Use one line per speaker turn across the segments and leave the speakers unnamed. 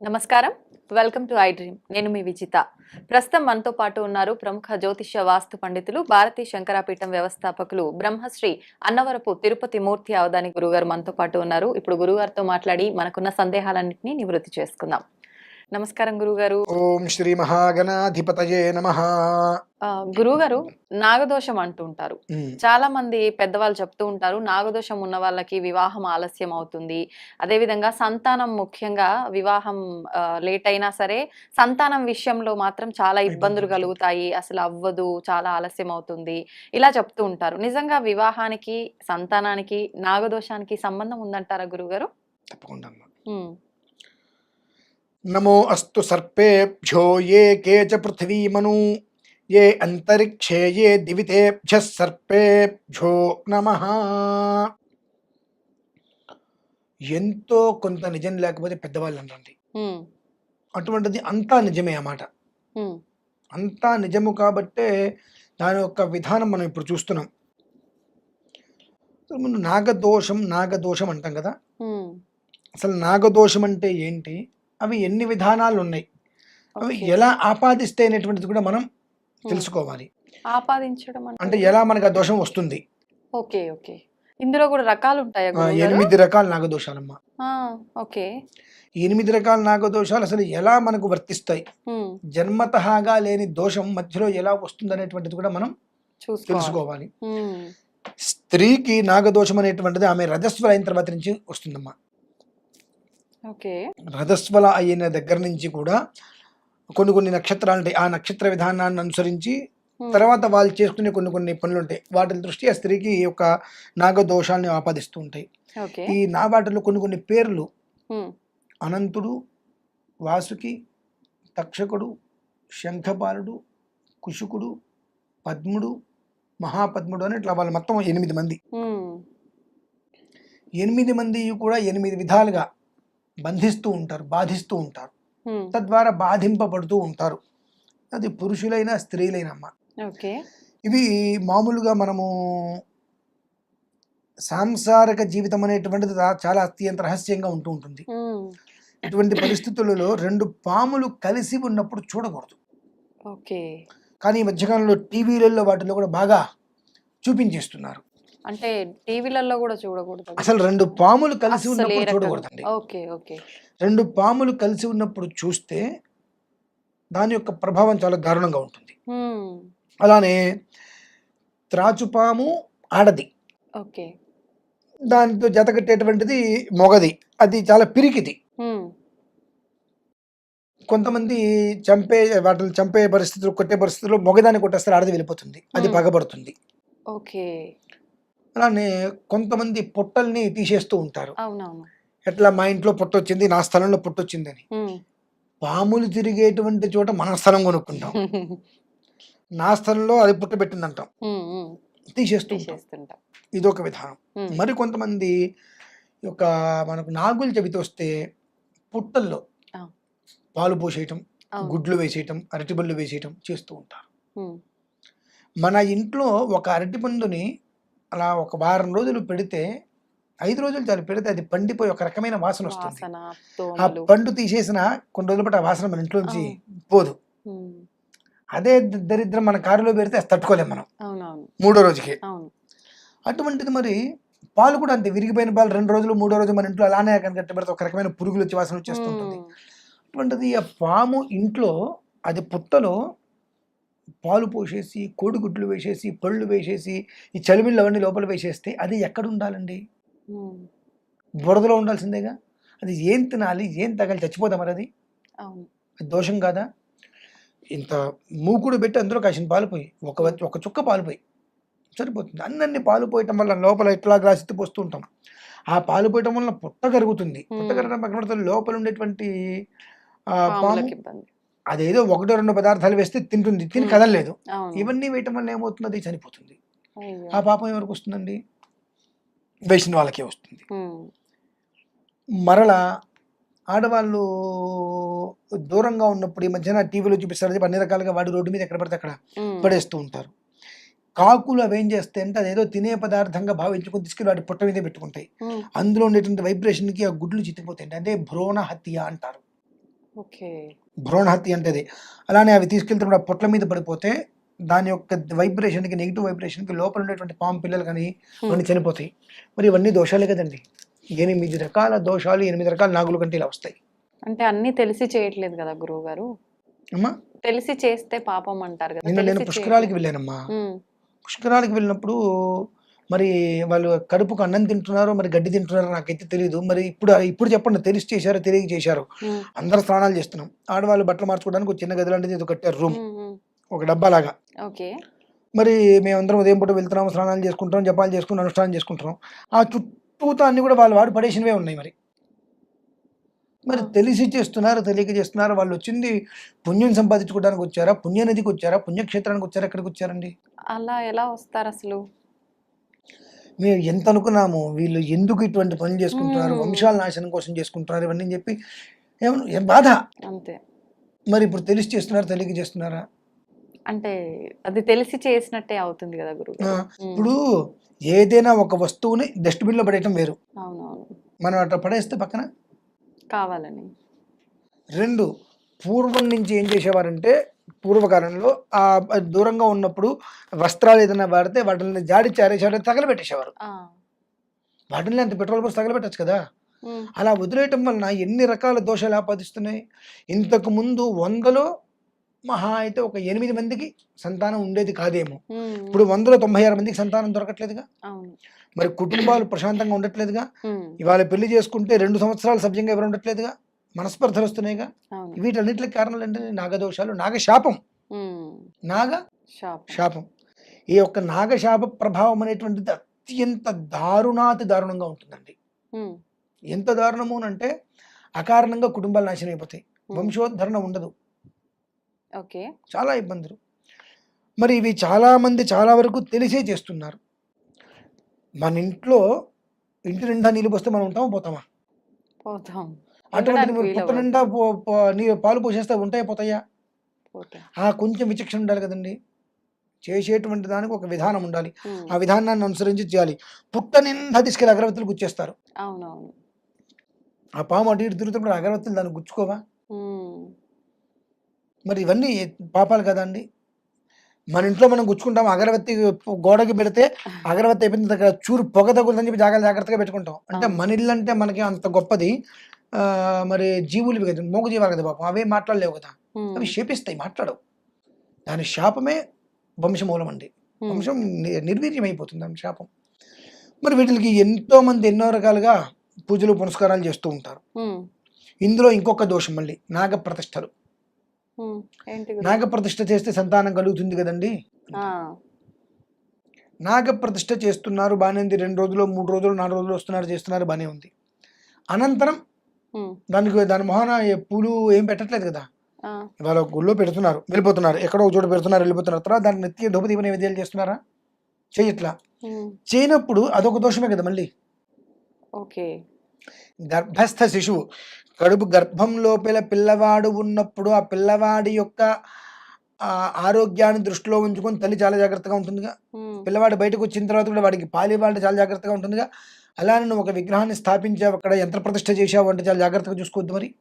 నమస్కారం. Welcome to I dream. నేను మీ విజిత. ప్రస్తుతం మనతో పాటు ఉన్నారు ప్రముఖ జ్యోతిష్య వాస్తు పండితులు భారతీ శంకరాపీఠం వ్యవస్థాపకులు బ్రహ్మశ్రీ అన్నవరపు తిరుపతి మూర్తి అవధాని గురుగారు మనతో పాటు ఉన్నారు. ఇప్పుడు గురుగారితో మాట్లాడి మనకున్న సందేహాలన్నింటినీ నివృత్తి చేసుకుందాం. నమస్కారం గురుగారు.
ఓం శ్రీ మహాగణాధిపతయే నమ.
ఆ, గురుగారు నాగదోషం అంటూ ఉంటారు. చాలా మంది పెద్దవాళ్ళు చెప్తూ ఉంటారు నాగదోషం ఉన్న వాళ్ళకి వివాహం ఆలస్యం అవుతుంది. అదేవిధంగా సంతానం ముఖ్యంగా వివాహం లేట్ అయినా సరే సంతానం విషయంలో మాత్రం చాలా ఇబ్బందులు కలుగుతాయి. అసలు అవ్వదు చాలా ఆలస్యం అవుతుంది. ఇలా చెప్తూ ఉంటారు. నిజంగా వివాహానికి సంతానానికి నాగదోషానికి సంబంధం ఉందంటారా గురుగారు?
తప్పకుండా నమో అస్తు సర్పేభ్యో ఏ కే చ పృథివీమను ఏ అంతరిక్షే ఏ దివితేభ్య సర్పేభ్యో నమ. ఎంతో కొంత నిజం లేకపోతే పెద్దవాళ్ళు
ఉమ్,
అటువంటిది అంతా నిజమే అన్నమాట. అంతా నిజము కాబట్టే దాని యొక్క విధానం మనం ఇప్పుడు చూస్తున్నాం. ముందు నాగదోషం నాగదోషం అంటాం కదా? అసలు నాగదోషం అంటే ఏంటి? అవి ఎన్ని విధానాలు ఉన్నాయి అవి. ఎలా ఆపాదిస్తే అనేటువంటిది కూడా మనం తెలుసుకోవాలి.
ఆపాదించడం
అంటే ఎలా మనకు ఆ దోషం వస్తుంది?
Okay okay. ఇందులో కూడా రకాలు ఉంటాయా?
ఎనిమిది రకాల నాగదోషాలమ్మా.
ఓకే.
ఎనిమిది రకాల నాగదోషాలు అసలు ఎలా మనకు వర్తిస్తాయి?
ఉమ్,
జన్మతహాగా లేని దోషం మధ్యలో ఎలా వస్తుంది అనేటువంటిది కూడా మనం తెలుసుకోవాలి.
ఉమ్,
స్త్రీకి నాగదోషం అనేటువంటిది ఆమె రజస్వల అయిన తర్వాత నుంచి వస్తుందమ్మా. రథస్వల అయిన దగ్గర నుంచి కూడా కొన్ని కొన్ని నక్షత్రాలు ఉంటాయి. ఆ నక్షత్ర విధానాన్ని అనుసరించి తర్వాత వాళ్ళు చేసుకునే కొన్ని కొన్ని పనులు ఉంటాయి. వాటి దృష్ట్యా స్త్రీకి ఈ యొక్క నాగదోషాన్ని ఆపాదిస్తూ ఉంటాయి. ఈ నా వాటిలో కొన్ని కొన్ని పేర్లు అనంతుడు వాసుకి తక్షకుడు శంఖపాలుడు కుశుకుడు పద్ముడు మహాపద్ముడు అని ఇట్లా వాళ్ళు మొత్తం ఎనిమిది మంది. ఎనిమిది మంది కూడా ఎనిమిది విధాలుగా బంధిస్తూ ఉంటారు బాధిస్తూ ఉంటారు. తద్వారా బాధింపబడుతూ ఉంటారు. అది పురుషులైనా స్త్రీలైనా అమ్మ.
ఓకే.
ఇవి మామూలుగా మనము సాంసారిక జీవితం అనేటువంటిది చాలా అత్యంత రహస్యంగా ఉంటూ ఉంటుంది. ఇటువంటి పరిస్థితులలో రెండు పాములు కలిసి ఉన్నప్పుడు చూడకూడదు.
ఓకే.
కానీ ఈ మధ్యకాలంలో టీవీలలో వాటిలో కూడా బాగా చూపించేస్తున్నారు.
అంటే టీవీలలో కూడా చూడకూడదు.
అసలు రెండు పాములు కలిసి ఉన్నప్పుడు? చూడకూడదండి.
Okay okay.
రెండు పాములు కలిసి ఉన్నప్పుడు చూస్తే దాని యొక్క ప్రభావం చాలా దారుణంగా ఉంటుంది. అలానే త్రాచుపాము ఆడది.
ఓకే.
దానితో జతకట్టేటువంటిది మొగది. అది చాలా పిరికిది. కొంతమంది చంపే వాటిని చంపే పరిస్థితులు కొట్టే పరిస్థితుల్లో మొగదాన్ని కొట్టేస్తారు ఆడది వెళ్ళిపోతుంది. అది. పగబడుతుంది.
ఓకే.
అలానే కొంతమంది పొట్టల్ని తీసేస్తూ ఉంటారు. ఎట్లా మా ఇంట్లో పొట్ట వచ్చింది నా స్థలంలో పొట్ట వచ్చిందని పాములు తిరిగేటువంటి చోట మన స్థలం కొనుక్కుంటాం. నా స్థలంలో అది పుట్ట పెట్టిందంటాం.
ఉమ్, ఉమ్,
తీసేస్తూ ఉంటాం. ఇదొక విధానం. మరి కొంతమంది యొక్క మనకు నాగులు చెబితే వస్తే పుట్టల్లో. పాలు పోసేయటం. గుడ్లు వేసేయటం అరటిబళ్ళు వేసేయటం చేస్తూ ఉంటారు. మన ఇంట్లో ఒక అరటి పండుని అలా ఒక వారం రోజులు పెడితే ఐదు రోజులు చాలు పెడితే అది పండిపోయి ఒక రకమైన వాసన వస్తుంది. ఆ పండు తీసేసిన కొన్ని రోజుల పాటు ఆ వాసన మన ఇంట్లో నుంచి
అవును.
పోదు. అదే దరిద్రం మన కారులో పెడితే అది తట్టుకోలేం మనం. మూడో రోజుకి. అటువంటిది మరి పాలు కూడా అంతే విరిగిపోయిన పాలు రెండు రోజులు మూడో రోజు మన ఇంట్లో అలానే కనుక పెడితే ఒక రకమైన పురుగులు వచ్చి వాసన వచ్చేస్తుంటుంది. అటువంటిది ఆ పాము ఇంట్లో అది పుట్టలో పాలు పోసేసి కోడిగుడ్లు వేసేసి పళ్ళు వేసేసి ఈ చలిమిళ్ళు అవన్నీ లోపల వేసేస్తే అది ఎక్కడ ఉండాలండి బురదలో ఉండాల్సిందేగా? అది ఏం తినాలి? ఏం తగాలి? చచ్చిపోదా మరి అది దోషం కాదా? ఇంత మూకుడు పెట్టి అందులో కాసిన పాలు పోయి ఒక ఒక చుక్క పాలు పోయి సరిపోతుంది. అన్నీ పాలు పోయటం వల్ల లోపల ఇట్లా గ్లాస్ ఎత్తి పోస్తూ ఉంటాం. ఆ పాలు పోయటం వల్ల పుట్ట కరుగుతుంది. పుట్ట. కరగడం పక్కన లోపల ఉండేటువంటి పాము అదేదో ఒకటో రెండు పదార్థాలు వేస్తే తింటుంది తిని. కదలలేదు. ఇవన్నీ వేయటం వల్ల ఏమవుతుంది చనిపోతుంది. ఆ పాపం ఎవరికి వస్తుందండి? వేసిన వాళ్ళకే వస్తుంది. మరలా ఆడవాళ్ళు దూరంగా ఉన్నప్పుడు ఈ మధ్యన టీవీలో చూపిస్తారు చెప్పి అన్ని రకాలుగా వాడు రోడ్డు మీద ఎక్కడ పడితే అక్కడ పడేస్తూ ఉంటారు. కాకులు అవి ఏం చేస్తాయి అంటే అదేదో తినే పదార్థంగా భావించుకొని తీసుకెళ్ళి వాటి పుట్ట మీదే పెట్టుకుంటాయి. అందులో ఉండేటువంటి వైబ్రేషన్కి ఆ గుడ్లు చితికిపోతాయి అంటే భ్రూణ హత్య అంటారు.
ఓకే.
భ్రూణహత్య అంటే అది అలానే అవి తీసుకెళ్తున్నప్పుడు ఆ పొట్ల మీద పడిపోతే దాని యొక్క వైబ్రేషన్కి నెగిటివ్ వైబ్రేషన్కి లోపల ఉండేటువంటి పాము పిల్లలు కానీ ఇవన్నీ చనిపోతాయి. మరి ఇవన్నీ దోషాలే కదండి. ఎనిమిది రకాల దోషాలు ఎనిమిది రకాల నాగులు కంటే ఇలా వస్తాయి.
అంటే అన్ని తెలిసి చేయట్లేదు కదా గురువు గారు?
అమ్మా!
తెలిసి చేస్తే పాపం అంటారు కదా
నిన్న నేను పుష్కరాలకి. వెళ్ళానమ్మా. పుష్కరాలకి వెళ్ళినప్పుడు మరి వాళ్ళు కడుపుకు అన్నం తింటున్నారో మరి గడ్డి తింటున్నారో నాకైతే తెలియదు మరి ఇప్పుడు ఇప్పుడు చెప్పండి తెలిసి చేశారో తెలియక చేశారు. అందరూ స్నానాలు చేస్తున్నాం. ఆడవాళ్ళు బట్టలు మార్చుకోవడానికి ఒక చిన్న గది లాంటిది ఏదో కట్టారు రూమ్. ఒక డబ్బా లాగా
ఓకే.
మరి మేమందరం ఉదయం పూట వెళ్తున్నాం స్నానాలు చేసుకుంటాం జపాలు చేసుకుని అనుష్ఠానం చేసుకుంటున్నాం. ఆ చుట్టూతో అన్ని కూడా వాళ్ళు వాడు పడేసినవే ఉన్నాయి మరి. మరి. తెలిసి చేస్తున్నారు తెలియక చేస్తున్నారు? వాళ్ళు వచ్చింది పుణ్యం సంపాదించుకోవడానికి వచ్చారా? పుణ్యనదికి వచ్చారా? పుణ్యక్షేత్రానికి వచ్చారా? ఎక్కడికి వచ్చారండి?
అలా ఎలా వస్తారు అసలు?
మేము ఎంత అనుకున్నాము వీళ్ళు ఎందుకు ఇటువంటి పనులు చేసుకుంటున్నారు. వంశాల నాశనం కోసం చేసుకుంటున్నారు ఇవన్నీ అని చెప్పి ఏమన్నా బాధ?
అంతే.
మరి ఇప్పుడు తెలిసి చేస్తున్నారు తెలియక చేస్తున్నారా?
అంటే అది తెలిసి చేసినట్టే అవుతుంది కదా గారు.
ఇప్పుడు ఏదైనా ఒక వస్తువుని డస్ట్బిన్లో పడేయటం వేరు. మనం అట్లా పడేస్తే పక్కన?
కావాలని.
రెండు పూర్వం నుంచి ఏం చేసేవారంటే పూర్వకాలంలో ఆ దూరంగా ఉన్నప్పుడు వస్త్రాలు ఏదైనా వాడితే వాటిని జాడి చారేసేవారు తగలబెట్టేసేవారు. వాటిని అంత పెట్రోల్ పోసి తగలబెట్టచ్చు కదా. అలా వదిలేయటం వలన ఎన్ని రకాల దోషాలు ఆపాదిస్తున్నాయి? ఇంతకు ముందు వందలో మహా అయితే ఒక ఎనిమిది మందికి సంతానం ఉండేది కాదేమో. ఇప్పుడు వందలో తొంభై ఆరు మందికి సంతానం దొరకట్లేదుగా. మరి కుటుంబాలు ప్రశాంతంగా ఉండట్లేదుగా. ఇవాళ పెళ్ళి చేసుకుంటే రెండు సంవత్సరాలు సభ్యంగా ఎవరు ఉండట్లేదుగా? మనస్పర్ధలు వస్తున్నాయిగా. వీటన్నిటికి కారణాలు ఏంటంటే నాగదోషాలు నాగశాపం. నాగ శాపం. ఈ యొక్క నాగశాప ప్రభావం అనేటువంటిది అత్యంత దారుణాతి దారుణంగా ఉంటుందండి. ఎంత దారుణము అంటే అకారణంగా కుటుంబాలు నాశనం అయిపోతాయి. వంశోద్ధరణ ఉండదు.
ఓకే.
చాలా ఇబ్బందులు. మరి ఇవి చాలా మంది చాలా వరకు తెలిసే చేస్తున్నారు. మన ఇంట్లో ఇంటి నిండా నీళ్ళు పోస్తే మనం ఉంటామా పోతామా?
పోతాం.
అటువంటి మీరు పుట్ట. నిండా నీ పాలు పోసేస్తే ఉంటాయా పోతాయా?
పోతాం
ఆ కొంచెం విచక్షణ ఉండాలి కదండి. చేసేటువంటి దానికి ఒక విధానం ఉండాలి. ఆ విధానాన్ని అనుసరించి చేయాలి. పుట్ట నిండా తీసుకెళ్ళి అగరబత్తులు గుచ్చేస్తారు. ఆ పాము అటు ఇటు తిరుగుతున్నప్పుడు అగరబత్తులు దాన్ని గుచ్చుకోవా? మరి ఇవన్నీ పాపాలు కదండి మన ఇంట్లో మనం గుచ్చుకుంటాం అగరబత్తి గోడకి పెడితే అగరబత్తి అయిపోయిన దగ్గర చూరు పొగ తగులుదని చెప్పి జాగ్రత్త జాగ్రత్తగా పెట్టుకుంటాం. అంటే. మన ఇల్లు అంటే మనకి అంత గొప్పది. మరి జీవులు కదా మూగ జీవాలు కదా పాపం అవే మాట్లాడలేవు కదా. అవి శపిస్తాయి మాట్లాడవు. దాని శాపమే వంశమూలం అండి. వంశం నిర్వీర్యం అయిపోతుంది దాని శాపం. మరి వీటికి ఎంతో మంది ఎన్నో రకాలుగా పూజలు పునస్కారాలు చేస్తూ ఉంటారు. ఇందులో ఇంకొక దోషం మళ్ళీ నాగ ప్రతిష్టలు? నాగ ప్రతిష్ఠ చేస్తే సంతానం కలుగుతుంది కదండి? నాగ ప్రతిష్ఠ చేస్తున్నారు బాగానే ఉంది రెండు రోజులు మూడు రోజులు నాలుగు రోజులు వస్తున్నారు చేస్తున్నారు బాగానే ఉంది. అనంతరం దానికి దాని మొహన పూలు ఏం పెట్టట్లేదు కదా. ఇవాళ గుళ్ళో పెడుతున్నారు వెళ్ళిపోతున్నారు ఎక్కడో ఒక చోట పెడుతున్నారు వెళ్ళిపోతున్నారు. తర్వాత దాన్ని నెత్తి ధూపదీప నైవేద్యాలు చేస్తున్నారా? చేయట్లా. చేయనప్పుడు అదొక దోషమే కదా మళ్ళీ.
ఓకే.
గర్భస్థ శిశువు. కడుపు గర్భం లోపల పిల్లవాడు ఉన్నప్పుడు ఆ పిల్లవాడి యొక్క ఆరోగ్యాన్ని దృష్టిలో ఉంచుకొని తల్లి చాలా జాగ్రత్తగా ఉంటుందిగా. పిల్లవాడు బయటకు వచ్చిన తర్వాత కూడా వాడికి పాలు ఇవ్వాలంటే చాలా జాగ్రత్తగా ఉంటుందిగా. అలానే నువ్వు ఒక విగ్రహాన్ని స్థాపించావు అక్కడ యంత్ర ప్రతిష్ఠ చేసావు అంటే చాలా జాగ్రత్తగా చూసుకోవద్దు మరి.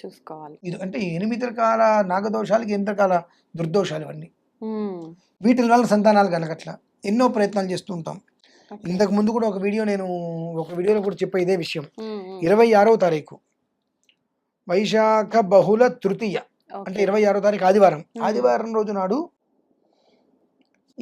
చూసుకోవాలి.
ఇది అంటే ఎనిమిది రకాల నాగదోషాలకి ఎనిమిది రకాల దుర్దోషాలు ఇవన్నీ. వీటి వల్ల సంతానాలు కలగట్ల. ఎన్నో ప్రయత్నాలు చేస్తూ ఉంటాం. ఇంతకు ముందు కూడా ఒక వీడియో నేను ఒక వీడియోలో కూడా చెప్పే ఇదే విషయం. ఇరవై ఆరవ తారీఖు. వైశాఖ బహుళ తృతీయ. అంటే. ఇరవై ఆరో తారీఖు ఆదివారం. ఆదివారం రోజు నాడు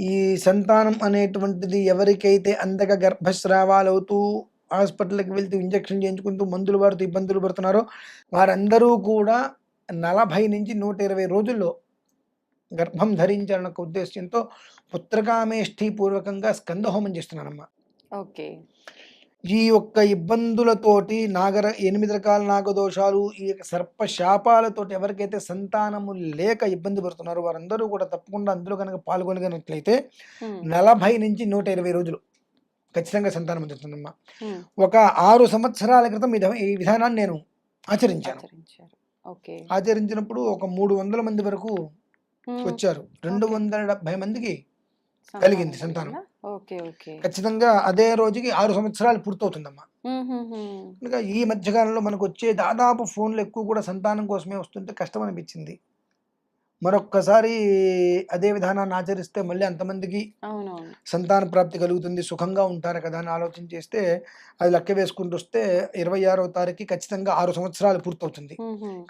ఈ సంతానం అనేటువంటిది ఎవరికైతే అందక గర్భస్రావాలు అవుతూ హాస్పిటల్కి వెళ్తూ ఇంజక్షన్ చేయించుకుంటూ మందులు వాడుతూ ఇబ్బందులు పడుతున్నారో వారందరూ కూడా నలభై నుంచి నూట ఇరవై రోజుల్లో గర్భం ధరించాలన్న ఉద్దేశంతో పుత్రకామేష్ఠి పూర్వకంగా స్కందహోమం చేస్తున్నారమ్మా.
ఓకే.
ఈ యొక్క ఇబ్బందులతోటి నాగర ఎనిమిది రకాల నాగదోషాలు ఈ యొక్క సర్ప శాపాలతోటి ఎవరికైతే సంతానము లేక ఇబ్బంది పడుతున్నారో వారందరూ కూడా తప్పకుండా అందులో కనుక పాల్గొనగలిగినట్లయితే
ఉమ్,
నలభై నుంచి నూట ఇరవై రోజులు ఖచ్చితంగా సంతానం అందుతుందమ్మా ఒక ఆరు సంవత్సరాల క్రితం ఈ విధానాన్ని నేను ఆచరించాను. ఆచరించినప్పుడు ఒక మూడు వందల మంది వరకు వచ్చారు. రెండు. వందల డెబ్బై మందికి కలిగింది సంతానం.
Okay okay.
ఖచ్చితంగా అదే రోజుకి ఆరు సంవత్సరాలు పూర్తవుతుందమ్మా. కనుక ఈ మధ్యకాలంలో మనకు వచ్చే దాదాపు ఫోన్లు ఎక్కువ కూడా సంతానం కోసమే వస్తుంటే కష్టం అనిపించింది. మరొక్కసారి అదే విధానాన్ని ఆచరిస్తే మళ్ళీ అంతమందికి సంతాన ప్రాప్తి కలుగుతుంది సుఖంగా ఉంటారు కదా అని ఆలోచన చేస్తే అది లెక్క వేసుకుంటూ వస్తే ఇరవై ఆరవ తారీఖు ఖచ్చితంగా ఆరు సంవత్సరాలు పూర్తవుతుంది.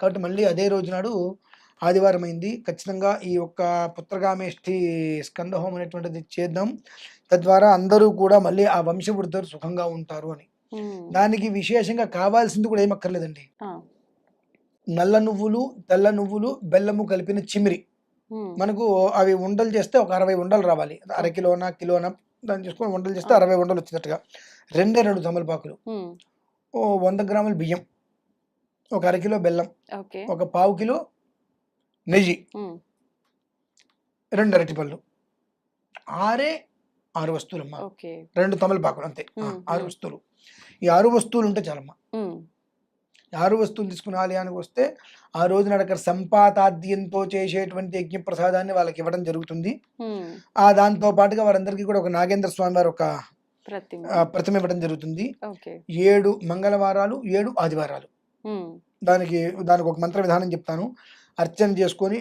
కాబట్టి మళ్ళీ అదే రోజు నాడు ఆదివారం అయింది. ఖచ్చితంగా ఈ యొక్క పుత్రగామేష్ఠి స్కందహోమం అనేటువంటిది చేద్దాం. తద్వారా అందరూ కూడా మళ్ళీ ఆ వంశవృద్ధులు సుఖంగా ఉంటారు అని. దానికి విశేషంగా కావాల్సింది కూడా ఏమక్కర్లేదండి. నల్ల నువ్వులు తెల్ల నువ్వులు బెల్లము కలిపిన చిమిరి. మనకు అవి ఉండలు చేస్తే ఒక అరవై ఉండలు రావాలి. అర కిలోన దాన్ని చేసుకొని ఉండలు చేస్తే అరవై ఉండలు వచ్చినట్టుగా రెండే రెండు తమలపాకులు. ఓ వంద గ్రాముల బియ్యం. ఒక అరకిలో బెల్లం. ఒక పావు కిలో నెయ్యి. రెండు అరటిపళ్ళు ఆరే ఆరు వస్తువులమ్మా.
ఓకే.
రెండు తమలపాకులు అంతే. ఆరు. వస్తువులు. ఈ ఆరు వస్తువులు ఉంటే చాలమ్మా. ఆరు వస్తువులు తీసుకుని ఆలయానికి వస్తే ఆ రోజున అక్కడ సంపాతాద్యంతో చేసేటువంటి యజ్ఞ ప్రసాదాన్ని వాళ్ళకి ఇవ్వడం జరుగుతుంది. ఆ దాంతో పాటుగా వారందరికీ కూడా ఒక నాగేంద్ర స్వామి వారు ఒక
ప్రతిమ.
ఇవ్వడం జరుగుతుంది. ఏడు మంగళవారాలు ఏడు ఆదివారాలు. దానికి దానికి ఒక మంత్ర విధానం చెప్తాను. అర్చన చేసుకొని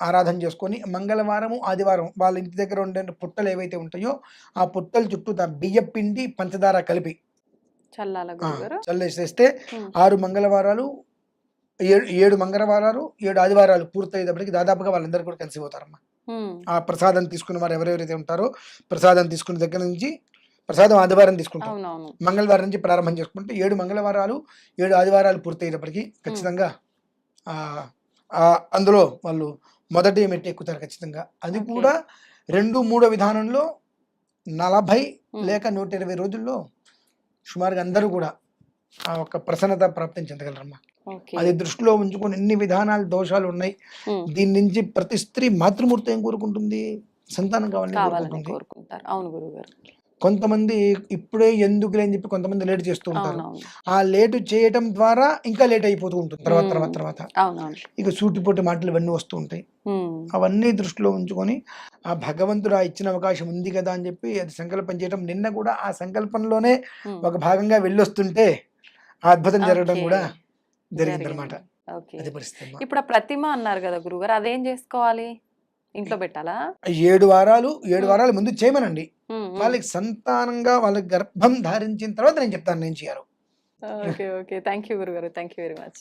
ఆరాధన చేసుకొని మంగళవారము ఆదివారం వాళ్ళ ఇంటి దగ్గర ఉండే పుట్టలు ఏవైతే ఉంటాయో ఆ పుట్టల చుట్టూ బియ్య పిండి పంచదార కలిపి. చల్లేసేస్తే. ఆరు మంగళవారాలు ఏడు ఏడు మంగళవారాలు ఏడు ఆదివారాలు పూర్తయ్యేటప్పటికి దాదాపుగా వాళ్ళందరూ కూడా కలిసిపోతారమ్మా
మ్మ్.
ఆ ప్రసాదం తీసుకున్న వారు ఎవరెవరైతే ఉంటారో ప్రసాదం తీసుకున్న దగ్గర నుంచి ప్రసాదం ఆదివారం తీసుకుంటాం. మంగళవారం నుంచి ప్రారంభం చేసుకుంటే ఏడు మంగళవారాలు ఏడు ఆదివారాలు పూర్తయ్యేటప్పటికి ఖచ్చితంగా అందులో వాళ్ళు మొదటి మెట్టి ఎక్కుతారు ఖచ్చితంగా. అది. కూడా రెండు మూడో విధానంలో నలభై. లేక నూట ఇరవై రోజుల్లో సుమారుగా అందరూ కూడా ఆ ఒక ప్రసన్నత ప్రాప్తం చెందగలరమ్మా. అది దృష్టిలో ఉంచుకొని ఎన్ని విధానాలు దోషాలు ఉన్నాయి. దీని నుంచి ప్రతి స్త్రీ మాతృమూర్తి ఏం కోరుకుంటుంది? సంతానం కావాలని కోరుకుంటుంది.
కోరుకుంటారు. అవును గురుగారు
కొంతమంది ఇప్పుడే ఎందుకు లేని చెప్పి కొంతమంది లేట్ చేస్తూ ఉంటారు ఆ లేటు చేయటం ద్వారా ఇంకా లేట్ అయిపోతూ ఉంటుంది తర్వాత తర్వాత. తర్వాత ఇక సూటిపోటి మాటలు ఇవన్నీ వస్తూ ఉంటాయి. అవన్నీ దృష్టిలో ఉంచుకొని ఆ భగవంతుడు ఆ ఇచ్చిన అవకాశం ఉంది కదా అని చెప్పి అది సంకల్పం చేయడం నిన్న కూడా ఆ సంకల్పంలోనే. ఒక భాగంగా వెళ్ళొస్తుంటే ఆ అద్భుతం జరగడం. కూడా జరిగిందనమాట.
ఇప్పుడు ఆ ప్రతిమ అన్నారు కదా గురుగారు అదేం చేసుకోవాలి ఇంట్లో పెట్టాలా?
ఏడు వారాలు ఏడు. వారాలు ముందు చేయమనండి. వాళ్ళకి సంతానంగా వాళ్ళకి గర్భం ధారించిన తర్వాత నేను చెప్తాను నేను చేయాలి.
Okay okay. థ్యాంక్ యూ గురుగారు. Thank you very much.